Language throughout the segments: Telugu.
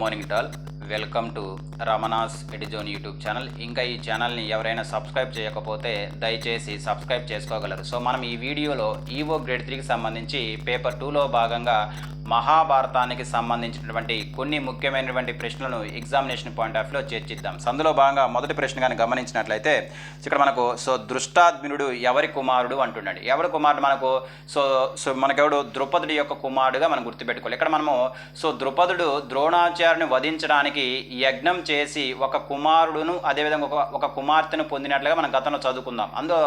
Morning tall welcome to Ramana's ఎడిజోన్ యూట్యూబ్ ఛానల్. ఇంకా ఈ ఛానల్ని ఎవరైనా సబ్స్క్రైబ్ చేయకపోతే దయచేసి సబ్స్క్రైబ్ చేసుకోగలరు. సో మనం ఈ వీడియోలో ఈవో గ్రేడ్ త్రీకి సంబంధించి పేపర్ టూలో భాగంగా మహాభారతానికి సంబంధించినటువంటి కొన్ని ముఖ్యమైనటువంటి ప్రశ్నలను ఎగ్జామినేషన్ పాయింట్ ఆఫ్లో చర్చిద్దాం. అందులో భాగంగా మొదటి ప్రశ్న కానీ గమనించినట్లయితే ఇక్కడ మనకు సో దృష్టాద్మినుడు ఎవరి కుమారుడు అంటున్నాడు. ఎవరి కుమారుడు మనకు సో సో మనకెవడు ద్రుపదుడి యొక్క కుమారుడుగా మనం గుర్తుపెట్టుకోవాలి. ఇక్కడ మనము సో ద్రుపదుడు ద్రోణాచార్యుని వధించడానికి యజ్ఞం చేసి ఒక కుమారుడును అదేవిధంగా ఒక ఒక కుమార్తెను పొందినట్లుగా మనం గతంలో చదువుకుందాం. అందులో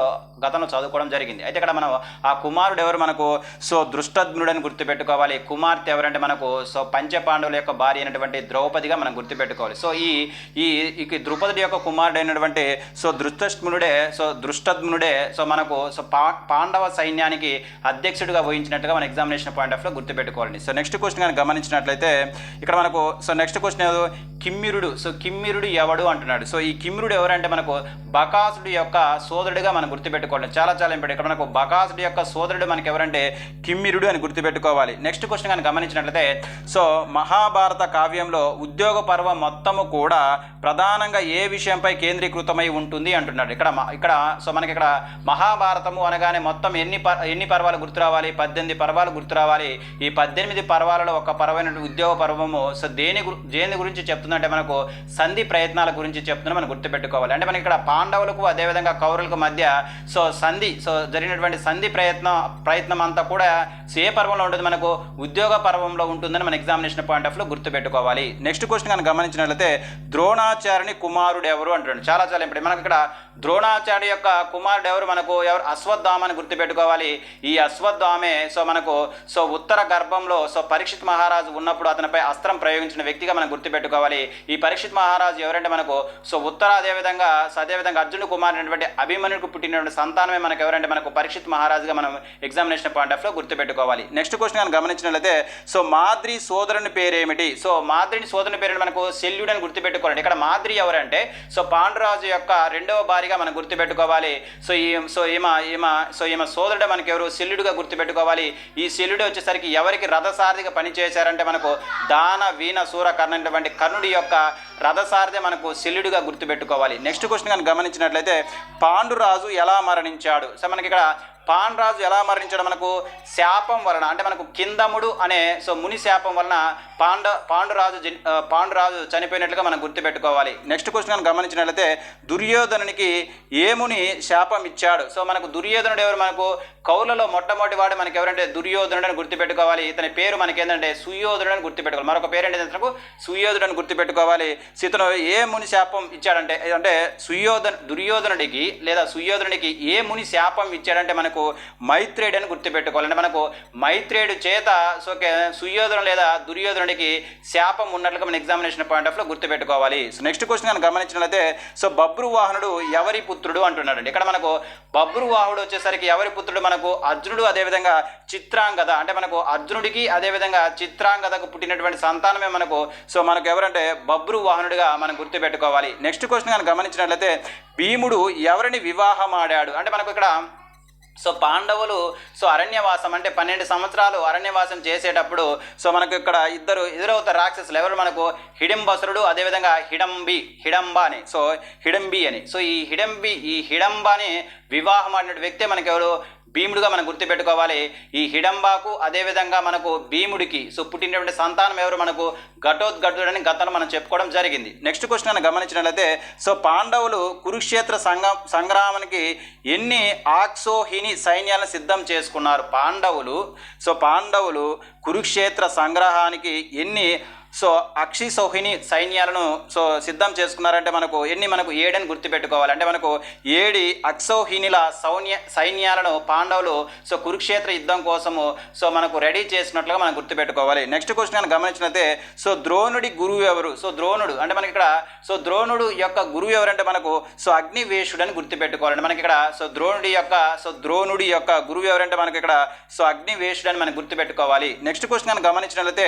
గతంలో చదువుకోవడం జరిగింది. అయితే ఇక్కడ మనం ఆ కుమారుడు ఎవరు మనకు సో దృష్టద్ముడు అని గుర్తుపెట్టుకోవాలి కుమార్తె ఎవరంటే మనకు సో పంచపాండవుల యొక్క భార్య అయినటువంటి ద్రౌపదిగా మనం గుర్తుపెట్టుకోవాలి. సో ఈ ఈ ద్రుపదుడి యొక్క కుమారుడు అయినటువంటి సో దృష్టష్మునుడే సో దృష్టద్మునుడే సో మనకు సో పా పాండవ సైన్యానికి అధ్యక్షుడిగా వహించినట్టుగా మన ఎగ్జామినేషన్ పాయింట్ ఆఫ్లో గుర్తుపెట్టుకోవాలండి. సో నెక్స్ట్ క్వశ్చన్ కానీ గమనించినట్లయితే ఇక్కడ మనకు సో నెక్స్ట్ క్వశ్చన్ ఏదో కిమ్మిరుడు. సో కిమ్మిరుడు ఎవడు అంటున్నాడు. సో ఈ కిమ్మిరుడు ఎవరంటే మనకు బకాసుడి యొక్క సోదరుడిగా మనం గుర్తుపెట్టుకోవాలి. చాలా చాలా ఇంపార్టెంట్. ఇక్కడ మనకు బకాసుడి యొక్క సోదరుడు మనకి ఎవరంటే కిమ్మిరుడు అని గుర్తుపెట్టుకోవాలి. నెక్స్ట్ క్వశ్చన్ కానీ గమనించినట్లయితే సో మహాభారత కావ్యంలో ఉద్యోగ పర్వం మొత్తము కూడా ప్రధానంగా ఏ విషయంపై కేంద్రీకృతమై ఉంటుంది అంటున్నాడు. ఇక్కడ ఇక్కడ సో మనకి ఇక్కడ మహాభారతము అనగానే మొత్తం ఎన్ని ప ఎన్ని పర్వాలు గుర్తు రావాలి? పద్దెనిమిది పర్వాలు గుర్తు రావాలి. ఈ పద్దెనిమిది పర్వాలలో ఒక పర్వైన ఉద్యోగ పర్వము. సో దేని దేని గురించి అంటే మనకు సంధి ప్రయత్నాల గురించి చెప్తున్న మనం గుర్తుపెట్టుకోవాలి. అంటే మనకి ఇక్కడ పాండవులకు అదేవిధంగా కౌరులకు మధ్య సో సంధి సో జరిగినటువంటి సంధి ప్రయత్నం ప్రయత్నం అంతా కూడా ఏ పర్వంలో ఉంటుంది? మనకు ఉద్యోగ పర్వంలో ఉంటుందని మన ఎగ్జామినేషన్ పాయింట్ ఆఫ్లో గుర్తుపెట్టుకోవాలి. నెక్స్ట్ క్వశ్చన్ కనుక గమనించినట్లయితే ద్రోణాచార్యుని కుమారుడు ఎవరు అంటున్నాడు. చాలా చాలా ఇప్పుడు మనకి ఇక్కడ ద్రోణాచార్య యొక్క కుమారుడు ఎవరు? మనకు ఎవరు? అశ్వత్థామని గుర్తుపెట్టుకోవాలి. ఈ అశ్వత్థామే సో మనకు సో ఉత్తర గర్భంలో సో పరీక్షిత్ మహారాజు ఉన్నప్పుడు అతనిపై అస్త్రం ప్రయోగించిన వ్యక్తిగా మనం గుర్తుపెట్టుకోవాలి. ఈ పరీక్షిత్ మహారాజు ఎవరంటే మనకు సో ఉత్తర అదేవిధంగా సో అదేవిధంగా అర్జునుడు కుమారుడైనటువంటి అభిమన్యుకు పుట్టినటువంటి సంతానమే మనకు ఎవరంటే మనకు పరీక్షిత్ మహారాజుగా మనం ఎగ్జామినేషన్ పాయింట్ ఆఫ్లో గుర్తుపెట్టుకోవాలి. నెక్స్ట్ క్వశ్చన్ కానీ గమనించినట్లయితే సో మాద్రి సోదరుని పేరేమిటి? సో మాద్రిని సోదరుని పేరు మనకు శల్యుడు అని గుర్తుపెట్టుకోవాలి ఇక్కడ మాద్రి ఎవరంటే సో పాండురాజు యొక్క రెండవ సోదరుడిగా మనం గుర్తుపెట్టుకోవాలి. సో ఈ సో ఈమె ఈమె సో ఈమె సోదరుడు మనకి ఎవరు శల్యుడుగా గుర్తుపెట్టుకోవాలి. ఈ శల్యుడు వచ్చేసరికి ఎవరికి రథసారథిగా పనిచేశారంటే మనకు దాన వీణ సూర కర్ణ అనేటువంటి కర్ణుడి యొక్క రథసారథి మనకు శల్యుడిగా గుర్తుపెట్టుకోవాలి. నెక్స్ట్ క్వశ్చన్ కానీ గమనించినట్లయితే పాండురాజు ఎలా మరణించాడు? సో మనకి ఇక్కడ పాండ్రాజు ఎలా మరణించాడు మనకు శాపం వలన అంటే మనకు కిందముడు అనే సో ముని శాపం వలన పాండ పాండురాజు జన్- పాండురాజు చనిపోయినట్లుగా మనం గుర్తుపెట్టుకోవాలి. నెక్స్ట్ క్వశ్చన్ కనుక గమనించినట్లయితే దుర్యోధనునికి ఏముని శాపం ఇచ్చాడు? సో మనకు దుర్యోధనుడు ఎవరు? మనకు కౌలలో మొట్టమొదటి వాడు మనకి ఎవరంటే దుర్యోధనుడు అని గుర్తుపెట్టుకోవాలి. ఇతని పేరు మనకి ఏంటంటే సుయోధనుడు అని గుర్తుపెట్టుకోవాలి. మరొక పేరు ఏంటంటే మనకు? సుయోధుడు అని గుర్తుపెట్టుకోవాలి. ఇతను ఏ ముని శాపం ఇచ్చాడంటే అంటే సుయోధన దుర్యోధనుడికి లేదా సుయోధనుడికి ఏ ముని శాపం ఇచ్చాడంటే మనకు మనకు మైత్రేయుడు అని గుర్తుపెట్టుకోవాలంటే మనకు మైత్రేయుడు చేత సో కే- సుయోధనుడు లేదా దుర్యోధనుడికి శాపం ఉన్నట్లుగా మన ఎగ్జామినేషన్ పాయింట్ ఆఫ్లో గుర్తుపెట్టుకోవాలి. సో నెక్స్ట్ క్వశ్చన్ కనుక గమనించినట్లయితే సో బబ్రువాహనుడు ఎవరి పుత్రుడు అంటున్నాడు ఇక్కడ మనకు బబ్రువాహుడు వచ్చేసరికి ఎవరి పుత్రుడు? మనకు అర్జునుడు అదేవిధంగా చిత్రాంగద. అంటే మనకు అర్జునుడికి అదేవిధంగా చిత్రాంగదకు పుట్టినటువంటి సంతానమే మనకు. సో మనకు ఎవరంటే బబ్రు వాహనుడిగా మనం గుర్తుపెట్టుకోవాలి. నెక్స్ట్ క్వశ్చన్ కనుక గమనించినట్లయితే భీముడు ఎవరిని వివాహం ఆడాడు? అంటే మనకు ఇక్కడ సో పాండవులు సో అరణ్యవాసం అంటే పన్నెండు సంవత్సరాలు అరణ్యవాసం చేసేటప్పుడు సో మనకు ఇక్కడ ఇద్దరు ఎదురవుతారు రాక్షసులు ఎవరు? మనకు హిడింబసురుడు అదేవిధంగా హిడంబి హిడంబ అని. సో హిడంబి అని. సో ఈ హిడంబి ఈ హిడంబాని వివాహం ఆడిన వ్యక్తే మనకి ఎవరు భీముడుగా మనం గుర్తుపెట్టుకోవాలి. ఈ హిడంబాకు అదేవిధంగా మనకు భీముడికి సో పుట్టినటువంటి సంతానం ఎవరు మనకు? ఘటోద్గటుడని గతంలో మనం చెప్పుకోవడం జరిగింది. నెక్స్ట్ క్వశ్చన్ గమనించినట్లయితే సో పాండవులు కురుక్షేత్ర సంగ సంగ్రామానికి ఎన్ని ఆక్సోహిని సైన్యాలను సిద్ధం చేసుకున్నారు? పాండవులు సో పాండవులు కురుక్షేత్ర సంగ్రహానికి ఎన్ని సో అక్షి సౌహిని సైన్యాలను సో సిద్ధం చేసుకున్నారంటే మనకు ఎన్ని మనకు ఏడని గుర్తుపెట్టుకోవాలి. అంటే మనకు ఏడి అక్షౌహినిల సౌన్య సైన్యాలను పాండవులు సో కురుక్షేత్ర యుద్ధం కోసము సో మనకు రెడీ చేసినట్లుగా మనం గుర్తుపెట్టుకోవాలి. నెక్స్ట్ క్వశ్చన్ అని గమనించినట్లయితే సో ద్రోణుడి గురువు ఎవరు? సో ద్రోణుడు. అంటే మనకి ఇక్కడ సో ద్రోణుడు యొక్క గురువు ఎవరంటే మనకు సో అగ్నివేశుడు అని గుర్తుపెట్టుకోవాలండి. మనకి ఇక్కడ సో ద్రోణుడి యొక్క సో ద్రోణుడి యొక్క గురువు ఎవరంటే మనకి ఇక్కడ సో అగ్నివేశుడు అని మనం గుర్తుపెట్టుకోవాలి. నెక్స్ట్ క్వశ్చన్ కనుక గమనించినట్లయితే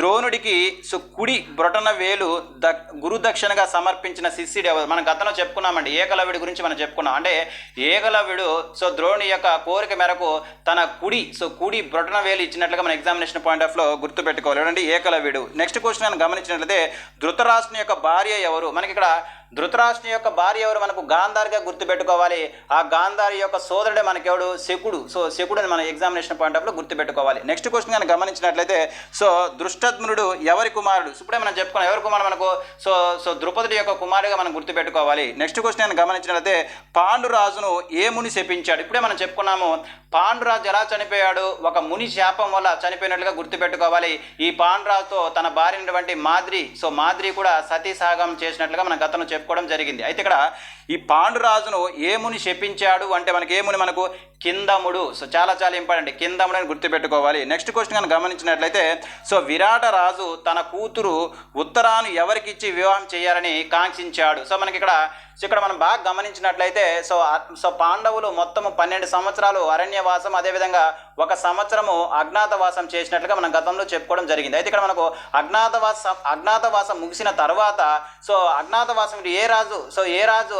ద్రోణుడికి సో కుడి బ్రొటన వేలు ద గురుదక్షిణగా సమర్పించిన శిష్యుడు ఎవరు? మనం గతంలో చెప్పుకున్నామండి ఏకలవ్యుడి గురించి మనం చెప్పుకున్నాం. అంటే ఏకలవ్యుడు సో ద్రోణి యొక్క కోరిక మేరకు తన కుడి సో కుడి బ్రొటన వేలు ఇచ్చినట్లుగా మన ఎగ్జామినేషన్ పాయింట్ ఆఫ్లో గుర్తుపెట్టుకోవాలి. చూడండి ఏకలవ్యుడు. నెక్స్ట్ క్వశ్చన్ మనం గమనించినట్లయితే ధృతరాష్ట్రుని యొక్క భార్య ఎవరు? మనకి ఇక్కడ ధృతరాష్ట్రుని యొక్క భార్య ఎవరు మనకు గాంధారిగా గుర్తుపెట్టుకోవాలి. ఆ గాంధారి యొక్క సోదరుడే మనకెవడు? శకుడు. సో శకుడు మన ఎగ్జామినేషన్ పాయింట్ ఆఫ్లో గుర్తుపెట్టుకోవాలి. నెక్స్ట్ క్వశ్చన్ కనుక గమనించినట్లయితే సో దృష్టద్మునుడు ఎవరి కుమారుడు? ఇప్పుడే మనం చెప్పుకున్నాం ఎవరి కుమారుడు మనకు? సో సో ద్రుపదుడి యొక్క కుమారుడిగా మనం గుర్తుపెట్టుకోవాలి. నెక్స్ట్ క్వశ్చన్ కనుక గమనించినట్లయితే పాండురాజును ఏ ముని శపించాడు? ఇప్పుడే మనం చెప్పుకున్నాము పాండురాజు ఎలా చనిపోయాడు? ఒక ముని శాపం వల్ల చనిపోయినట్లుగా గుర్తుపెట్టుకోవాలి. ఈ పాండురాజుతో తన భార్య మాద్రి సో మాద్రి కూడా సతీసాగం చేసినట్లుగా మనం గతంలో చెప్పుకోవడం జరిగింది. అయితే ఇక్కడ ఈ పాండురాజును ఏ ముని శపించాడు అంటే మనకి ఏ ముని మనకు కిందముడు. సో చాలా చాలా ఇంపార్టెంట్. కిందముడు అని గుర్తుపెట్టుకోవాలి. నెక్స్ట్ క్వశ్చన్ కనుక గమనించినట్లయితే సో విరాట రాజు తన కూతురు ఉత్తరాను ఎవరికిచ్చి వివాహం చేయాలని కాంక్షించాడు. సో మనకి ఇక్కడ సో ఇక్కడ మనం బాగా గమనించినట్లయితే సో సో పాండవులు మొత్తం పన్నెండు సంవత్సరాలు అరణ్యవాసం అదేవిధంగా ఒక సంవత్సరము అజ్ఞాతవాసం చేసినట్లుగా మనం గతంలో చెప్పుకోవడం జరిగింది. అయితే ఇక్కడ మనకు అజ్ఞాతవాసం అజ్ఞాతవాసం ముగిసిన తర్వాత సో అజ్ఞాతవాసం ఏ రాజు సో ఏ రాజు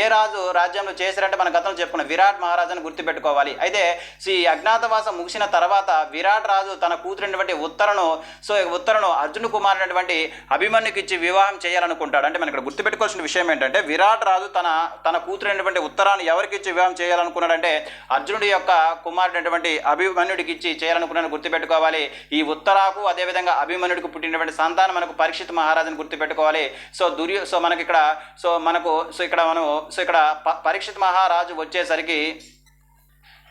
ఏ రాజు రాజ్యంలో చేశారంటే మన గతంలో చెప్పుకున్నాం. విరాట్ మహారాజుని గుర్తుపెట్టుకోవాలి. అయితే శ్రీ అజ్ఞాతవాసం ముగిసిన తర్వాత విరాట్ రాజు తన కూతురైనటువంటి ఉత్తరను సో ఉత్తరను అర్జున్ కుమారుడైనటువంటి అభిమన్యుకి ఇచ్చి వివాహం చేయాలనుకుంటాడు. అంటే మనం ఇక్కడ గుర్తుపెట్టుకోవాల్సిన విషయం ఏంటంటే విరాట్ రాజు తన తన కూతురైనటువంటి ఉత్తరాన్ని ఎవరికి ఇచ్చి వివాహం చేయాలనుకున్నాడంటే అర్జునుడి యొక్క కుమారుడైనటువంటి అభిమన్యుడికి ఇచ్చి చేయాలనుకున్నాను గుర్తుపెట్టుకోవాలి. ఈ ఉత్తరాకు అదేవిధంగా అభిమన్యుడికి పుట్టినటువంటి సంతానం మనకు పరీక్షిత్ మహారాజుని గుర్తుపెట్టుకోవాలి. సో దుర్యో సో మనకి ఇక్కడ సో మనకు సో ఇక్కడ మనం సో ఇక్కడ ప- పరీక్షిత్ మహారాజు వచ్చేసరికి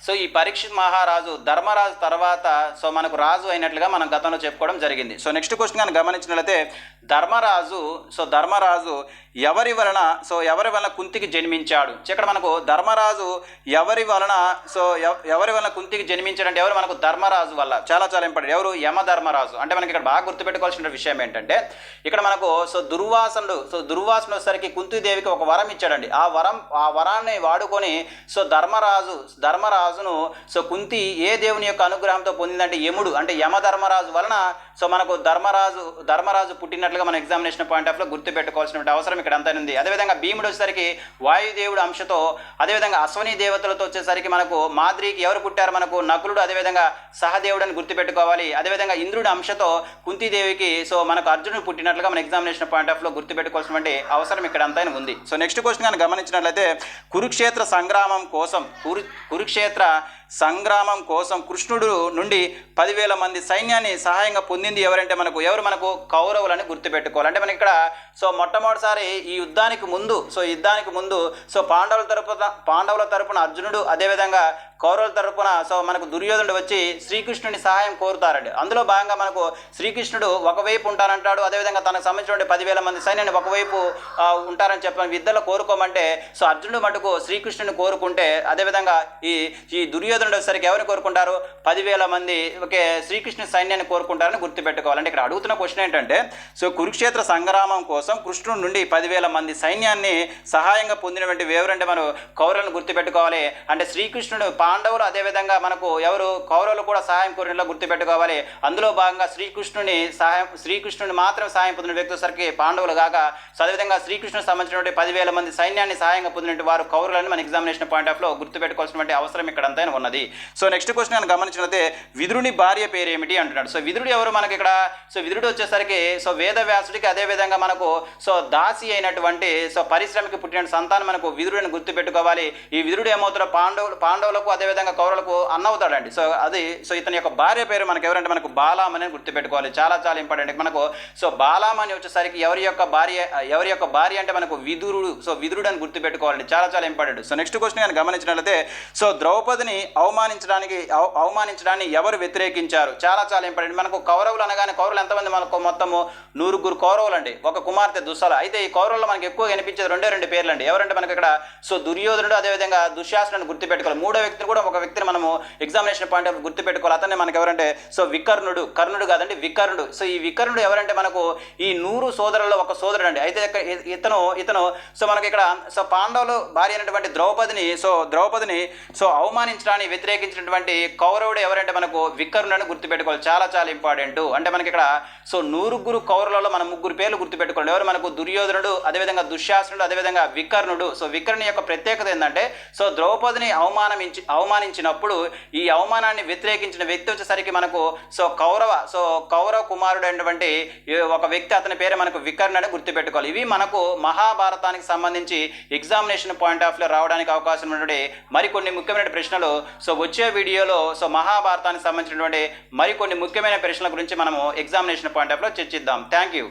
సో ఈ పరీక్షిత్ మహారాజు ధర్మరాజు తర్వాత సో మనకు రాజు అయినట్లుగా మనం గతంలో చెప్పుకోవడం జరిగింది. సో నెక్స్ట్ క్వశ్చన్ కానీ గమనించినట్లయితే ధర్మరాజు సో ధర్మరాజు ఎవరి వలన సో ఎవరి వలన కుంతికి జన్మించాడు? ఇక్కడ మనకు ధర్మరాజు ఎవరి వలన సో ఎవ- ఎవరి వలన కుంతికి జన్మించాడంటే ఎవరు? మనకు ధర్మరాజు వల్ల. చాలా చాలా ఇంపార్టెంట్. ఎవరు? యమ ధర్మరాజు. అంటే మనకి ఇక్కడ బాగా గుర్తుపెట్టుకోవాల్సిన విషయం ఏంటంటే ఇక్కడ మనకు సో దుర్వాసనుడు సో దుర్వాసన వచ్చేసరికి కుంతిదేవికి ఒక వరం ఇచ్చాడండి. ఆ వరం ఆ వరాన్ని వాడుకొని సో ధర్మరాజు ధర్మరాజు ధర్మరాజును సో కుంతి ఏ దేవుని యొక్క అనుగ్రహంతో పొందిందంటే యముడు. అంటే యమధర్మరాజు వలన సో మనకు ధర్మరాజు ధర్మరాజు పుట్టినట్లుగా మన ఎగ్జామినేషన్ పాయింట్ ఆఫ్లో గుర్తుపెట్టుకోవాల్సిన అవసరం ఇక్కడ అంతా ఉంది. అదేవిధంగా భీముడు వచ్చేసరికి వాయుదేవుడు అంశతో అదేవిధంగా అశ్వని దేవతలతో వచ్చేసరికి మనకు మాద్రికి ఎవరు పుట్టారు? మనకు నకులుడు అదేవిధంగా సహదేవుడు అని గుర్తుపెట్టుకోవాలి. అదేవిధంగా ఇంద్రుడు అంశతో కుంతీదేవికి సో మనకు అర్జునుడు పుట్టినట్లుగా మన ఎగ్జామినేషన్ పాయింట్ ఆఫ్లో గుర్తుపెట్టుకోవాల్సినటువంటి అవసరం ఇక్కడ అంతా ఉంది. సో నెక్స్ట్ క్వశ్చన్ కానీ గమనించినట్లయితే కురుక్షేత్ర సంగ్రామం కోసం కురు కురుక్షేత్ర సంగ్రామం కోసం కృష్ణుడు నుండి పదివేల మంది సైన్యాన్ని సహాయంగా పొందింది ఎవరంటే మనకు ఎవరు మనకు? కౌరవులని గుర్తుపెట్టుకోవాలి. అంటే మనకి ఇక్కడ సో మొట్టమొదటిసారి ఈ యుద్ధానికి ముందు సో యుద్ధానికి ముందు సో పాండవుల తరపున పాండవుల తరపున అర్జునుడు అదేవిధంగా కౌరవుల తరపున సో మనకు దుర్యోధనుడు వచ్చి శ్రీకృష్ణుని సహాయం కోరుతారండి. అందులో భాగంగా మనకు శ్రీకృష్ణుడు ఒకవైపు ఉంటానంటాడు అదేవిధంగా తనకు సంబంధించిన పదివేల మంది సైన్యాన్ని ఒకవైపు ఉంటారని చెప్పని విద్యలో కోరుకోమంటే సో అర్జునుడు మటుకు శ్రీకృష్ణుని కోరుకుంటే అదేవిధంగా ఈ ఈ దుర్యోధనుడు సరికి ఎవరిని కోరుకుంటారు? పదివేల మంది ఒకే శ్రీకృష్ణ సైన్యాన్ని కోరుకుంటారని గుర్తుపెట్టుకోవాలంటే ఇక్కడ అడుగుతున్న క్వశ్చన్ ఏంటంటే సో కురుక్షేత్ర సంగ్రామం కోసం కృష్ణుడి నుండి పదివేల మంది సైన్యాన్ని సహాయంగా పొందినటువంటి ఎవరంటే మనం కౌరవులను గుర్తుపెట్టుకోవాలి. అంటే శ్రీకృష్ణుడు పాండవులు అదేవిధంగా మనకు ఎవరు కౌరవులు కూడా సహాయం కోరినలో గుర్తుపెట్టుకోవాలి. అందులో భాగంగా శ్రీకృష్ణుని సహాయం శ్రీకృష్ణుని మాత్రం సహాయం పొందిన వ్యక్తి వచ్చరికి పాండవులు కాక అదేవిధంగా శ్రీకృష్ణుడు సంబంధించినటువంటి పదివేల మంది సైన్యాన్ని సహాయంగా పొందినటువంటి వారు కౌరవులని మన ఎగ్జామినేషన్ పాయింట్ ఆఫ్లో గుర్తుపెట్టుకోవాల్సినటువంటి అవసరం ఇక్కడ అంతా ఉన్నది. సో నెక్స్ట్ క్వశ్చన్ నేను గమనించినట్లయితే విదురుని భార్య పేరు ఏమిటి అంటున్నాడు. సో విదురుడు ఎవరు మనకి ఇక్కడ? సో విదురుడు వచ్చేసరికి సో వేదవ్యాసుడికి అదేవిధంగా మనకు సో దాసి అయినటువంటి సో పరిశ్రమకి పుట్టిన సంతానం మనకు విదురుడిని గుర్తుపెట్టుకోవాలి. ఈ విదురుడు ఏమవుతారో పాండవులు పాండవులకు అదేవిధంగా కౌరవులకు అన్న అవుతాడండి. సో అది సో ఇతని యొక్క భార్య పేరు మనకు ఎవరంటే మనకు బాలామని గుర్తుపెట్టుకోవాలి. చాలా చాలా ఇంపార్టెంట్. మనకు సో బాలామని వచ్చేసరికి ఎవరి యొక్క భార్య ఎవరి యొక్క భార్య అంటే మనకు విదురుడు సో విదురుడు అని గుర్తుపెట్టుకోవాలండి. చాలా చాలా ఇంపార్టెంట్. సో నెక్స్ట్ క్వశ్చన్ కానీ గమనించినట్లయితే సో ద్రౌపదిని అవమానించడానికి అవ- అవమానించడాన్ని ఎవరు వ్యతిరేకించారు? చాలా చాలా ఇంపార్టెంట్. మనకు కౌరవులు అనగానే కౌరవులు ఎంతమంది? మనకు మొత్తము నూరుగురు కౌరవులు అండి ఒక కుమార్తె దుస్సల. అయితే ఈ కౌరవుల్లో మనకి ఎక్కువ కనిపించేది రెండే రెండు పేర్లు అండి ఎవరంటే మనకి ఇక్కడ సో దుర్యోధనుడు అదేవిధంగా దుశ్శాసనుడు గుర్తుపెట్టుకోవాలి. మూడో వ్యక్తిని కూడా ఒక వ్యక్తిని మనము ఎగ్జామినేషన్ పాయింట్ ఆఫ్ గుర్తుపెట్టుకోవాలి. అతన్ని మనకి ఎవరంటే సో వికర్ణుడు కర్ణుడు కాదండి వికర్ణుడు. సో ఈ వికర్ణుడు ఎవరంటే మనకు ఈ నూరు సోదరులలో ఒక సోదరుడు అండి అయితే ఇతను ఇతను సో మనకి ఇక్కడ సో పాండవులు భార్య అయినటువంటి ద్రౌపదిని సో ద్రౌపదిని సో అవమానించడానికి వ్యతిరేకించినటువంటి కౌరవుడు ఎవరంటే మనకు వికర్ణుడు అని గుర్తుపెట్టుకోవాలి. చాలా చాలా ఇంపార్టెంట్. అంటే మనకి ఇక్కడ సో నూరుగురు కౌరవులలో మనం ముగ్గురు పేర్లు గుర్తుపెట్టుకోండి. ఎవరు మనకు దుర్యోధనుడు అదేవిధంగా దుశ్శాసనుడు అదేవిధంగా వికర్ణుడు. సో వికర్ణుని యొక్క ప్రత్యేకత ఏంటంటే సో ద్రౌపదిని అవమానించి అవమానించినప్పుడు ఈ అవమానాన్ని వ్యతిరేకించిన వ్యక్తి వచ్చేసరికి మనకు సో కౌరవ సో కౌరవ కుమారుడు అయినటువంటి ఒక వ్యక్తి అతని పేరు మనకు వికర్ణ అని గుర్తుపెట్టుకోవాలి. ఇవి మనకు మహాభారతానికి సంబంధించి ఎగ్జామినేషన్ పాయింట్ ఆఫ్లో రావడానికి అవకాశం ఉన్నటువంటి మరికొన్ని ముఖ్యమైన ప్రశ్నలు. సో వచ్చే వీడియోలో సో మహాభారతానికి సంబంధించినటువంటి మరికొన్ని ముఖ్యమైన ప్రశ్నల గురించి మనము ఎగ్జామినేషన్ పాయింట్ ఆఫ్లో చర్చిద్దాం. Thank you